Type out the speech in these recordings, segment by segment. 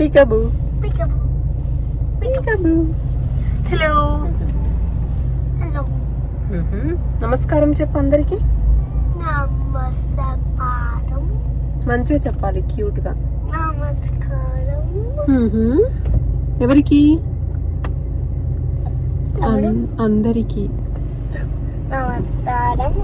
పికబు. పికబు hello Hello. నమస్కారం చెప్పు అందరికి. నమస్కారం. మంచిగా చెప్పాలి క్యూట్గా నమస్కారం ఎవరికి? అన్- అందరికి. నమస్కారం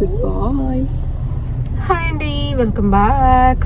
గుడ్ బాయ్ హాయ్ అండి వెల్కమ్ బ్యాక్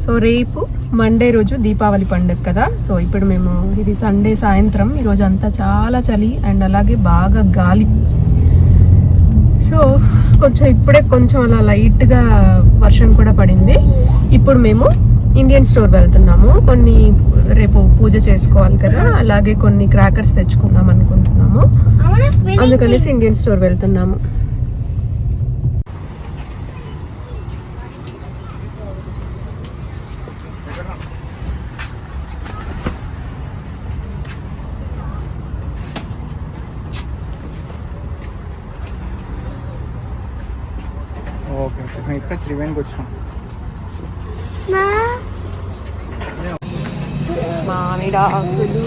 సో రేపు మండే రోజు దీపావళి పండుగ కదా. సో ఇప్పుడు మేము ఇది సండే సాయంత్రం. ఈరోజు అంతా చాలా చలి అండ్ అలాగే బాగా గాలి. సో కొంచెం ఇప్పుడే కొంచెం అలా లైట్గా వర్షం కూడా పడింది. ఇప్పుడు మేము ఇండియన్ స్టోర్ వెళ్తున్నాము. కొన్ని రేపు పూజ చేసుకోవాలి కదా. అలాగే కొన్ని క్రాకర్స్ తెచ్చుకుందాం అనుకుంటున్నాము. అందుకనేసి ఇండియన్ స్టోర్ వెళ్తున్నాము ఓకే ఓకే మేము ఇక్కడ త్రివేణికి వచ్చాం మామిడాకులు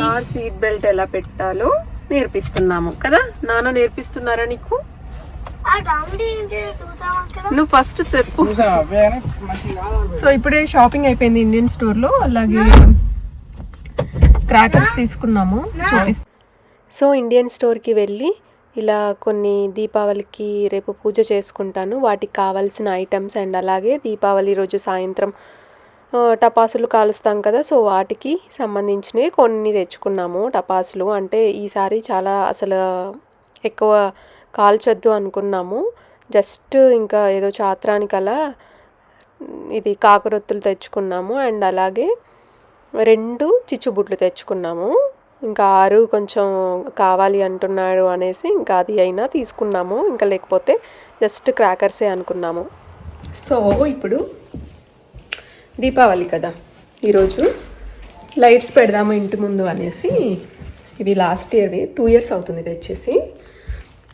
కార్ సీట్ బెల్ట్ ఎలా పెట్టాలో నేర్పిస్తున్నాము కదా? నాన్న నేర్పిస్తున్నారా నీకు? నువ్వు ఫస్ట్ చెప్పు. సో ఇప్పుడే షాపింగ్ అయిపోయింది ఇండియన్ స్టోర్లో. అలాగే క్రాకర్స్ తీసుకున్నాము. చూపిస్తా. సో ఇండియన్ స్టోర్కి వెళ్ళి ఇలా కొన్ని దీపావళికి రేపు పూజ చేసుకుంటాను. వాటికి కావాల్సిన ఐటమ్స్ అండ్ అలాగే దీపావళి రోజు సాయంత్రం టపాసులు కాలుస్తాం కదా సో వాటికి సంబంధించినవి కొన్ని తెచ్చుకున్నాము టపాసులు. అంటే ఈసారి చాలా అసలు ఎక్కువ కాల్చొద్దు అనుకున్నాము. జస్ట్ ఇంకా ఏదో చాత్రానికి అలా ఇది కాకరొత్తులు తెచ్చుకున్నాము. అండ్ అలాగే రెండు చిచ్చుబుడ్లు తెచ్చుకున్నాము. ఇంకా ఆరు కొంచెం కావాలి అంటున్నాడు అనేసి ఇంకా అది అయినా తీసుకున్నాము. ఇంకా లేకపోతే జస్ట్ క్రాకర్సే అనుకున్నాము. సో ఇప్పుడు దీపావళి కదా. ఈరోజు లైట్స్ పెడదాము ఇంటి ముందు అనేసి ఇవి లాస్ట్ ఇయర్వి టూ ఇయర్స్ అవుతుంది తెచ్చేసి.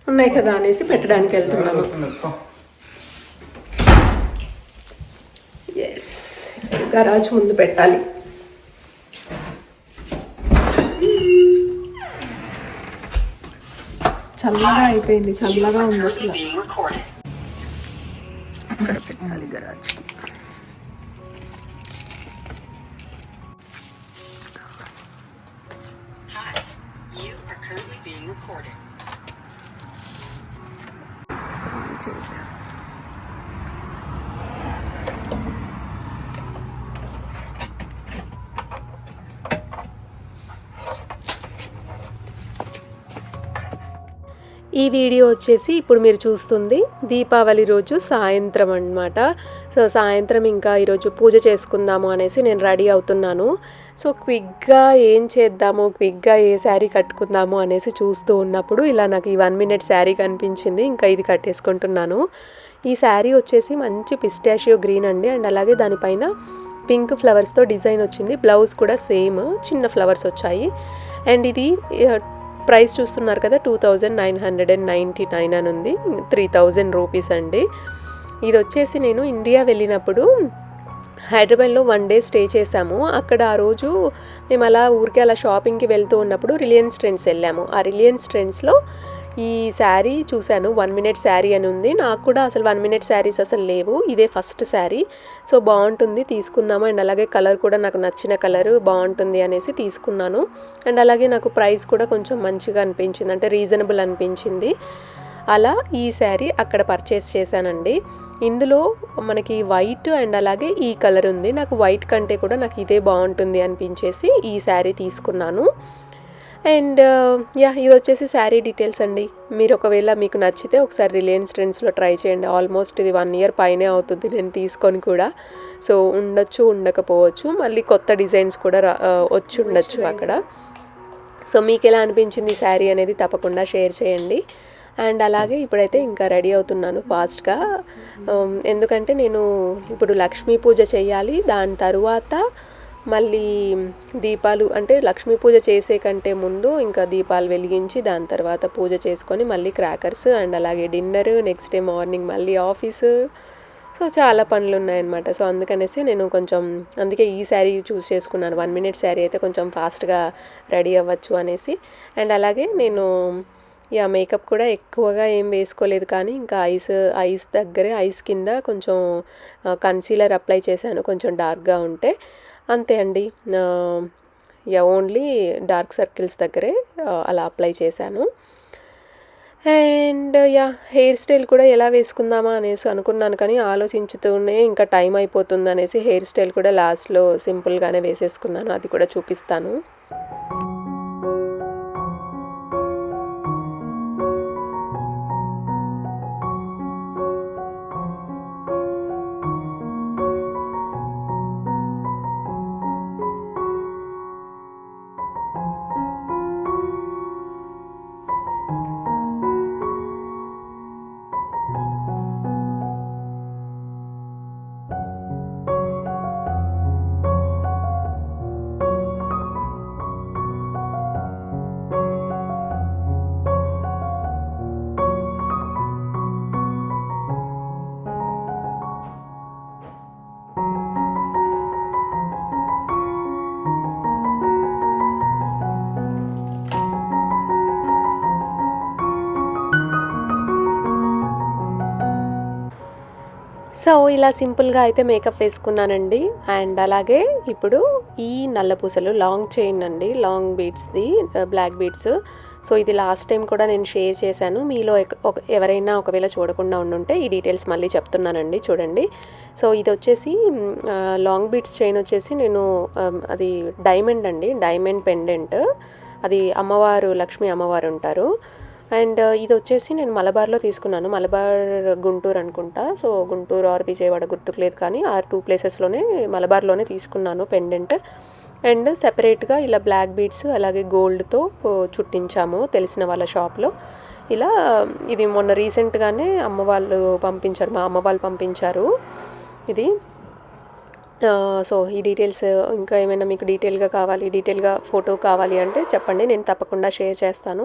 ఉన్నాయి కదా అనేసి పెట్టడానికి వెళ్తున్నాము. ఎస్ గరాజ్ ముందు పెట్టాలి. చల్లగా అయిపోయింది చల్లగా ఉంది అసలు. పెట్టాలి గరాజ్కి Hi, ఈ వీడియో వచ్చేసి ఇప్పుడు మీరు చూస్తుంది దీపావళి రోజు సాయంత్రం అన్నమాట. సో సాయంత్రం ఇంకా ఈరోజు పూజ చేసుకుందాము అనేసి నేను రెడీ అవుతున్నాను. సో క్విక్గా ఏం చేద్దాము క్విక్గా ఏ శారీ కట్టుకుందాము అనేసి చూస్తూ ఉన్నప్పుడు ఇలా నాకు ఈ వన్ మినిట్ శారీ కనిపించింది. ఇంకా ఇది కట్టేసుకుంటున్నాను. ఈ శారీ వచ్చేసి మంచి పిస్టాషియో గ్రీన్ అండి. అండ్ అలాగే దానిపైన పింక్ ఫ్లవర్స్తో డిజైన్ వచ్చింది. బ్లౌజ్ కూడా సేమ్ చిన్న ఫ్లవర్స్ వచ్చాయి. అండ్ ఇది ప్రైస్ చూస్తున్నారు కదా two thousand nine hundred and ninety nine అని ఉంది త్రీ థౌజండ్ రూపీస్ అండి. ఇది వచ్చేసి నేను ఇండియా వెళ్ళినప్పుడు హైదరాబాద్లో వన్ డే స్టే చేశాము. అక్కడ ఆ రోజు మేము అలా ఊరికే అలా షాపింగ్కి వెళ్తూ ఉన్నప్పుడు రిలయన్స్ ట్రెండ్స్ వెళ్ళాము. ఆ రిలయన్స్ ట్రెండ్స్లో ఈ శారీ చూశాను. వన్ మినిట్ శారీ అని ఉంది. నాకు కూడా అసలు వన్ మినిట్ శారీస్ అసలు లేవు. ఇదే ఫస్ట్ శారీ. సో బాగుంటుంది. తీసుకుందాము. అండ్ అలాగే కలర్ కూడా నాకు నచ్చిన కలర్ బాగుంటుంది అనేసి తీసుకున్నాను. అండ్ అలాగే నాకు ప్రైస్ కూడా కొంచెం మంచిగా అనిపించింది. అంటే రీజనబుల్ అనిపించింది. అలా ఈ శారీ అక్కడ పర్చేస్ చేశానండి. ఇందులో మనకి వైట్ అండ్ అలాగే ఈ కలర్ ఉంది. నాకు వైట్ కంటే కూడా నాకు ఇదే బాగుంటుంది అనిపించేసి ఈ శారీ తీసుకున్నాను. అండ్ యా ఇది వచ్చేసి శారీ డీటెయిల్స్ అండి. మీరు ఒకవేళ మీకు నచ్చితే ఒకసారి రిలయన్స్ ట్రెండ్స్లో ట్రై చేయండి. ఆల్మోస్ట్ ఇది వన్ ఇయర్ పైనే అవుతుంది నేను తీసుకొని కూడా. సో ఉండొచ్చు ఉండకపోవచ్చు. మళ్ళీ కొత్త డిజైన్స్ కూడా ఆ, వచ్చి ఉండొచ్చు అక్కడ. సో మీకు ఎలా అనిపించింది శారీ అనేది తప్పకుండా షేర్ చేయండి. అండ్ అలాగే ఇప్పుడైతే ఇంకా రెడీ అవుతున్నాను ఫాస్ట్గా. ఎందుకంటే నేను ఇప్పుడు లక్ష్మీ పూజ చేయాలి. దాని తరువాత మళ్ళీ దీపాలు అంటే లక్ష్మీ పూజ చేసే కంటే ముందు ఇంకా దీపాలు వెలిగించి దాని తర్వాత పూజ చేసుకొని మళ్ళీ క్రాకర్స్ అండ్ అలాగే డిన్నర్ నెక్స్ట్ డే మార్నింగ్ మళ్ళీ ఆఫీసు సో చాలా పనులు ఉన్నాయన్నమాట సో అందుకనేసి నేను కొంచెం అందుకే ఈ శారీ చూస్ చేసుకున్నాను. వన్ మినిట్ శారీ అయితే కొంచెం ఫాస్ట్గా రెడీ అవ్వచ్చు అనేసి. అండ్ అలాగే నేను యా మేకప్ కూడా ఎక్కువగా ఏం వేసుకోలేదు కానీ ఇంకా ఐస్ ఐస్ దగ్గరే ఐస్ కింద కొంచెం కన్సీలర్ అప్లై చేశాను. కొంచెం డార్క్గా ఉంటే. అంతే అండి. యా ఓన్లీ డార్క్ సర్కిల్స్ దగ్గరే అలా అప్లై చేశాను. అండ్ యా హెయిర్ స్టైల్ కూడా ఎలా వేసుకుందామా అనేసి అనుకున్నాను కానీ ఆలోచించుతూనే ఇంకా టైం అయిపోతుంది అనేసి హెయిర్ స్టైల్ కూడా లాస్ట్లో సింపుల్గానే వేసేసుకున్నాను. అది కూడా చూపిస్తాను. సో ఇలా సింపుల్గా అయితే మేకప్ వేసుకున్నానండి. అండ్ అలాగే ఇప్పుడు ఈ నల్ల పూసలు లాంగ్ చైన్ అండి. లాంగ్ బీడ్స్ది బ్లాక్ బీడ్స్ సో ఇది లాస్ట్ టైం కూడా నేను షేర్ చేశాను. మీలో ఒక ఎవరైనా ఒకవేళ చూడకుండా ఉండుంటే ఈ డీటెయిల్స్ మళ్ళీ చెప్తున్నానండి. చూడండి. సో ఇది వచ్చేసి లాంగ్ బీడ్స్ చైన్ వచ్చేసి నేను అది డైమండ్ అండి. Diamond pendant. అది అమ్మవారు లక్ష్మీ అమ్మవారు ఉంటారు. అండ్ uh, ఇది వచ్చేసి నేను మలబార్లో తీసుకున్నాను. మలబార్ గుంటూరు అనుకుంటా. సో గుంటూరు ఆర్ విజయవాడ గుర్తుకు లేదు కానీ ఆ టూ ప్లేసెస్లోనే మలబార్లోనే తీసుకున్నాను పెండెంట్. అండ్ సెపరేట్గా ఇలా బ్లాక్ బీడ్స్ అలాగే గోల్డ్తో చుట్టించాము తెలిసిన వాళ్ళ షాప్లో. ఇలా ఇది మొన్న రీసెంట్గానే అమ్మ వాళ్ళు పంపించారు. మా అమ్మ వాళ్ళు పంపించారు ఇది. సో ఈ డీటెయిల్స్ ఇంకా ఏమైనా మీకు డీటెయిల్గా కావాలి డీటెయిల్గా ఫోటో కావాలి అంటే చెప్పండి. నేను తప్పకుండా షేర్ చేస్తాను.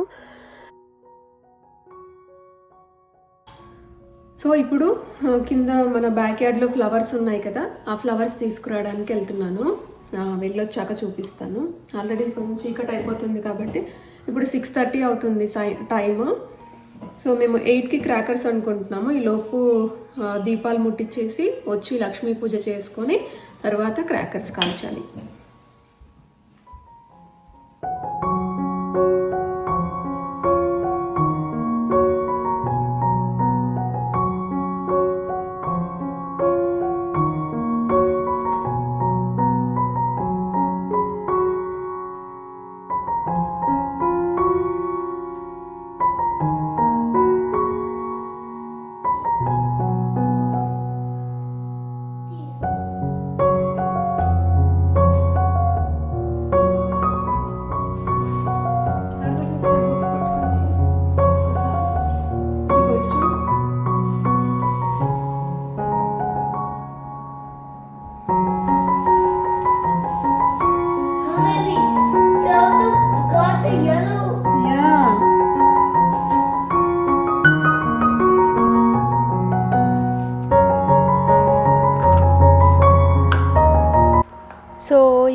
సో ఇప్పుడు కింద మన బ్యాక్ యార్డ్లో ఫ్లవర్స్ ఉన్నాయి కదా ఆ ఫ్లవర్స్ తీసుకురావడానికి వెళ్తున్నాను. వెళ్ళొచ్చాక చూపిస్తాను. ఆల్రెడీ కొంచెం చీకటి అయిపోతుంది కాబట్టి ఇప్పుడు సిక్స్ థర్టీ అవుతుంది సై టైము. సో మేము ఎయిట్కి క్రాకర్స్ అనుకుంటున్నాము. ఈ లోపు దీపాలు ముట్టించేసి వచ్చి లక్ష్మీ పూజ చేసుకొని తర్వాత క్రాకర్స్ కాల్చాలి.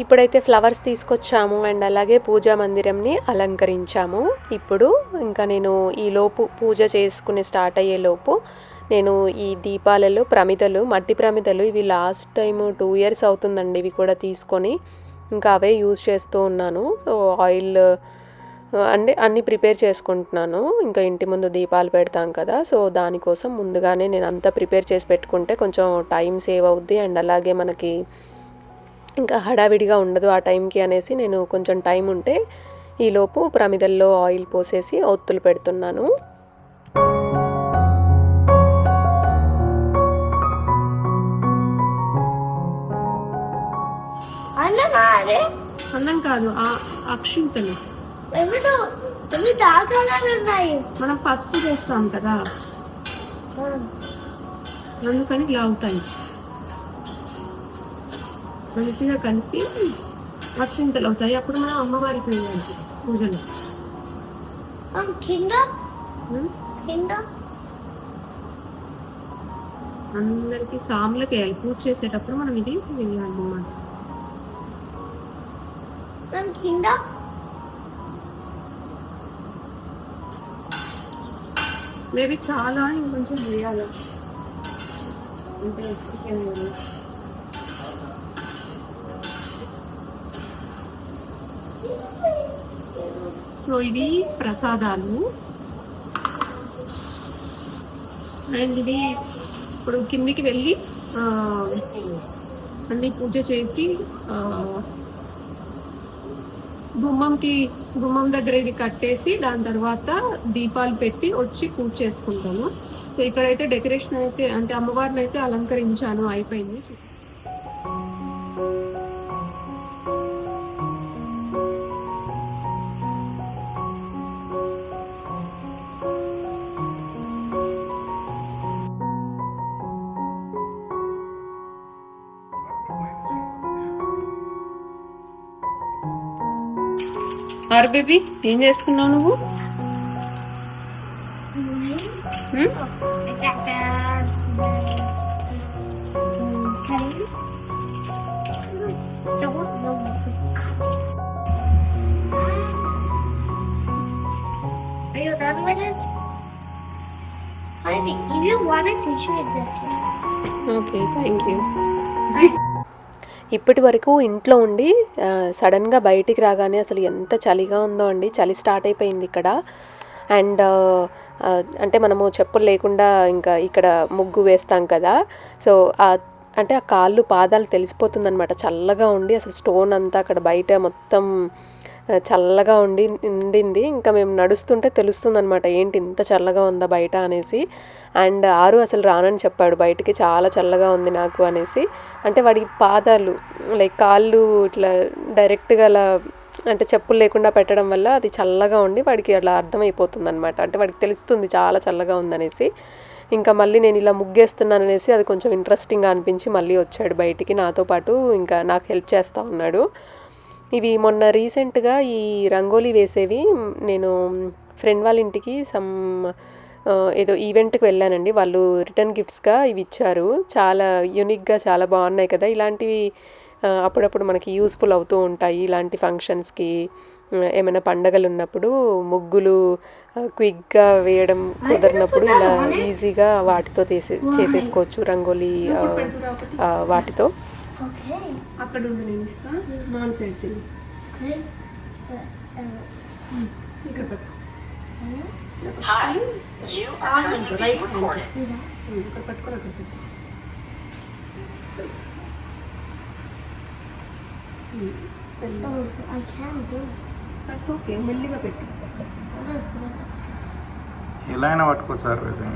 ఇప్పుడైతే ఫ్లవర్స్ తీసుకొచ్చాము అండ్ అలాగే పూజా మందిరంని అలంకరించాము. ఇప్పుడు ఇంకా నేను ఈ లోపు పూజ చేసుకుని స్టార్ట్ అయ్యే లోపు నేను ఈ దీపాలలో ప్రమిదలు మట్టి ప్రమిదలు ఇవి లాస్ట్ టైం టూ ఇయర్స్ అవుతుందండి ఇవి కూడా తీసుకొని ఇంకా అవే యూజ్ చేస్తూ ఉన్నాను. సో ఆయిల్ అంటే అన్నీ ప్రిపేర్ చేసుకుంటున్నాను. ఇంకా ఇంటి ముందు దీపాలు పెడతాం కదా సో దానికోసం ముందుగానే నేను అంతా ప్రిపేర్ చేసి పెట్టుకుంటే కొంచెం టైం సేవ్ అవుద్ది అండ్ అలాగే మనకి ఇంకా హడావిడిగా ఉండదు ఆ టైంకి అనేసి నేను కొంచెం టైం ఉంటే ఈలోపు ప్రమిదల్లో ఆయిల్ పోసేసి ఒత్తులు పెడుతున్నాను. అన్నం కాదు? అక్షింతలు మనం పసుపు చేస్తాం కదా. అందుకని ఇలా అవుతాయి. మంచిగా కలిపి అక్షింతలు అవుతాయి. అప్పుడు మనం అమ్మవారికి వేయాలి పూజలో? Kinder? అందరికి సాములకి వేయాలి. పూజ చేసేటప్పుడు మనం ఇది వేయాలి అన్నమాట? మేబీ చాలా ఇంకొంచెం వేయాలి? అంటే ఎప్పటికీ వేయాలి. సో ఇవి ప్రసాదాలు. అండ్ ఇది ఇప్పుడు కిందికి వెళ్ళి అన్ని పూజ చేసి ఆ, గుమ్మంకి గుమ్మం దగ్గర ఇది కట్టేసి దాని తర్వాత దీపాలు పెట్టి వచ్చి పూజ చేసుకుంటాము. సో ఇక్కడైతే డెకరేషన్ అయితే అంటే అమ్మవారిని అయితే అలంకరించాను అయిపోయింది. you done with it? Honey, if you wanted to show it that too. Okay thank you ఇప్పటి వరకు ఇంట్లో ఉండి సడన్గా బయటికి రాగానే అసలు ఎంత చలిగా ఉందో అండి. చలి స్టార్ట్ అయిపోయింది ఇక్కడ. అండ్ అంటే మనము చెప్పులు లేకుండా ఇంకా ఇక్కడ ముగ్గు వేస్తాం కదా. సో ఆ అంటే ఆ కాళ్ళు పాదాలు తెలిసిపోతుందనమాట చల్లగా ఉండి అసలు స్టోన్ అంతా అక్కడ బయట మొత్తం చల్లగా ఉండి ఉండింది. ఇంకా మేము నడుస్తుంటే తెలుస్తుందన్నమాట ఏంటి ఇంత చల్లగా ఉందా బయట? అనేసి. అండ్ ఆరు అసలు రానని చెప్పాడు బయటికి చాలా చల్లగా ఉంది నాకు అనేసి. అంటే వాడికి పాదాలు లైక్ కాళ్ళు ఇట్లా డైరెక్ట్గా అలా అంటే చెప్పులు లేకుండా పెట్టడం వల్ల అది చల్లగా ఉండి వాడికి అలా అర్థమైపోతుంది అనమాట అంటే వాడికి తెలుస్తుంది చాలా చల్లగా ఉందనేసి. ఇంకా మళ్ళీ నేను ఇలా ముగ్గేస్తున్నాను అనేసి అది కొంచెం ఇంట్రెస్టింగ్గా అనిపించి మళ్ళీ వచ్చాడు బయటికి నాతో పాటు. ఇంకా నాకు హెల్ప్ చేస్తూ ఉన్నాడు. ఇవి మొన్న రీసెంట్గా ఈ రంగోలీ వేసేవి. నేను ఫ్రెండ్ వాళ్ళ ఇంటికి సమ్ ఏదో ఈవెంట్కి వెళ్ళానండి. వాళ్ళు రిటర్న్ గిఫ్ట్స్గా ఇవి ఇచ్చారు. చాలా యూనిక్గా చాలా బాగున్నాయి కదా. ఇలాంటివి అప్పుడప్పుడు మనకి యూస్ఫుల్ అవుతూ ఉంటాయి. ఇలాంటి ఫంక్షన్స్కి ఏమైనా పండగలు ఉన్నప్పుడు ముగ్గులు క్విక్గా వేయడం కుదరినప్పుడు ఇలా ఈజీగా వాటితో తీసే చేసేసుకోవచ్చు రంగోలీ వాటితో. అక్కడ ఉండి నేను ఇస్తా. నాన్ సైడ్ uh, ఇక్కడ పెట్టు. ఇక్కడ పట్టుకొని అక్కడ పెట్టు. oh, I can't do it. That's okay మెల్లిగా పెట్టు. ఎలా అయినా పట్టుకోవచ్చు సార్ ఇది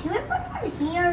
Can we put one here?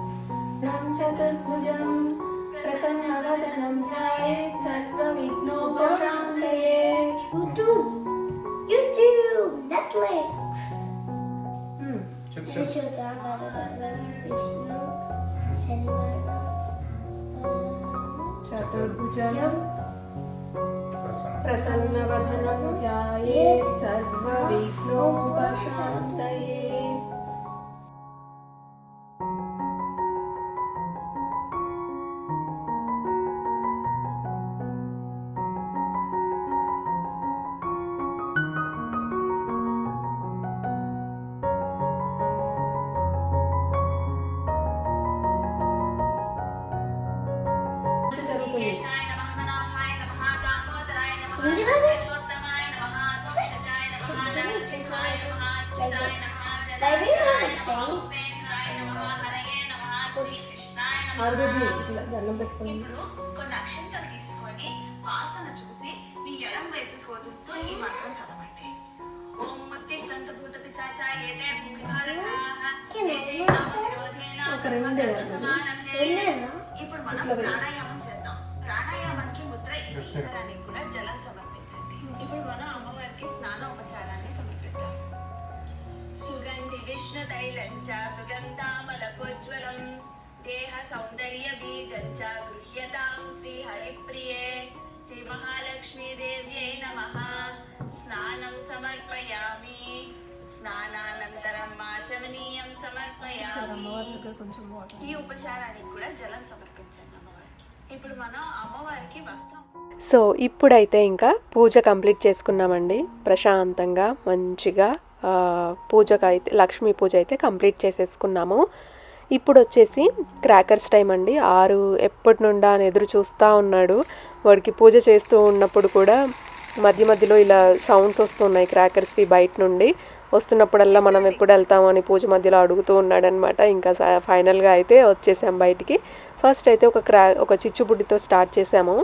प्रसन्नवदनं ध्यायेत् सर्वविघ्नोपशान्तये। విఘ్నోపశాంతయే Baby, you ఇప్పుడు కొన్ని అక్షంతలు తీసుకొని వాసన చూసి మీ ఎడం వైపు వదులుతూ ఈ మంత్రం చదవండి ఓం ఉత్తిష్టంత భూత పిశాచాయ ఏతే భూమి ఇప్పుడు మనం ప్రాణాయామం చేద్దాం ప్రాణాయామానికి ముద్ర ఇవ్వడానికి కూడా జలం సమర్పించండి ఇప్పుడు మనం అమ్మవారికి స్నానోపచారాన్ని సమర్పిద్దాం సుగంధి విష్ణు తైలం చ సుగంధామలకోజ్వలం దేహ సౌందర్య బీజం చ గృహ్యతాం శ్రీ హరిప్రియే శ్రీ మహాలక్ష్మీ దేవ్యై నమః. స్నానం సమర్పయామి స్నానానంతరం ఆచమనీయం సమర్పయామి. ఈ ఉపచారానికి కూడా జలం సమర్పించండి అమ్మవారికి. ఇప్పుడు మనం అమ్మవారికి వస్త్రం సో ఇప్పుడైతే ఇంకా పూజ కంప్లీట్ చేసుకున్నామండి. ప్రశాంతంగా మంచిగా పూజగా అయితే లక్ష్మీ పూజ అయితే కంప్లీట్ చేసేసుకున్నాము. ఇప్పుడు వచ్చేసి క్రాకర్స్ టైం అండి. ఆరు ఎప్పటి నుండా అని ఎదురు చూస్తూ ఉన్నాడు. వాడికి పూజ చేస్తూ ఉన్నప్పుడు కూడా మధ్య మధ్యలో ఇలా సౌండ్స్ వస్తున్నాయి క్రాకర్స్వి బయట నుండి. వస్తున్నప్పుడల్లా మనం ఎప్పుడు వెళ్తామని పూజ మధ్యలో అడుగుతూ ఉన్నాడనమాట ఇంకా ఫైనల్గా అయితే వచ్చేసాం బయటికి. ఫస్ట్ అయితే ఒక క్రా ఒక చిచ్చుబుడ్డితో స్టార్ట్ చేసాము.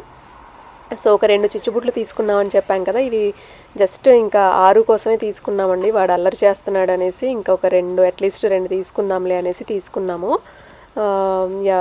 సో ఒక రెండు చిచ్చుబుట్లు తీసుకున్నామని చెప్పాం కదా ఇవి జస్ట్ ఇంకా ఆరు కోసమే తీసుకున్నామండి. వాడు అల్లరి చేస్తున్నాడు అనేసి ఇంకా ఒక రెండు అట్లీస్ట్ రెండు తీసుకుందాంలే అనేసి తీసుకున్నాము. యా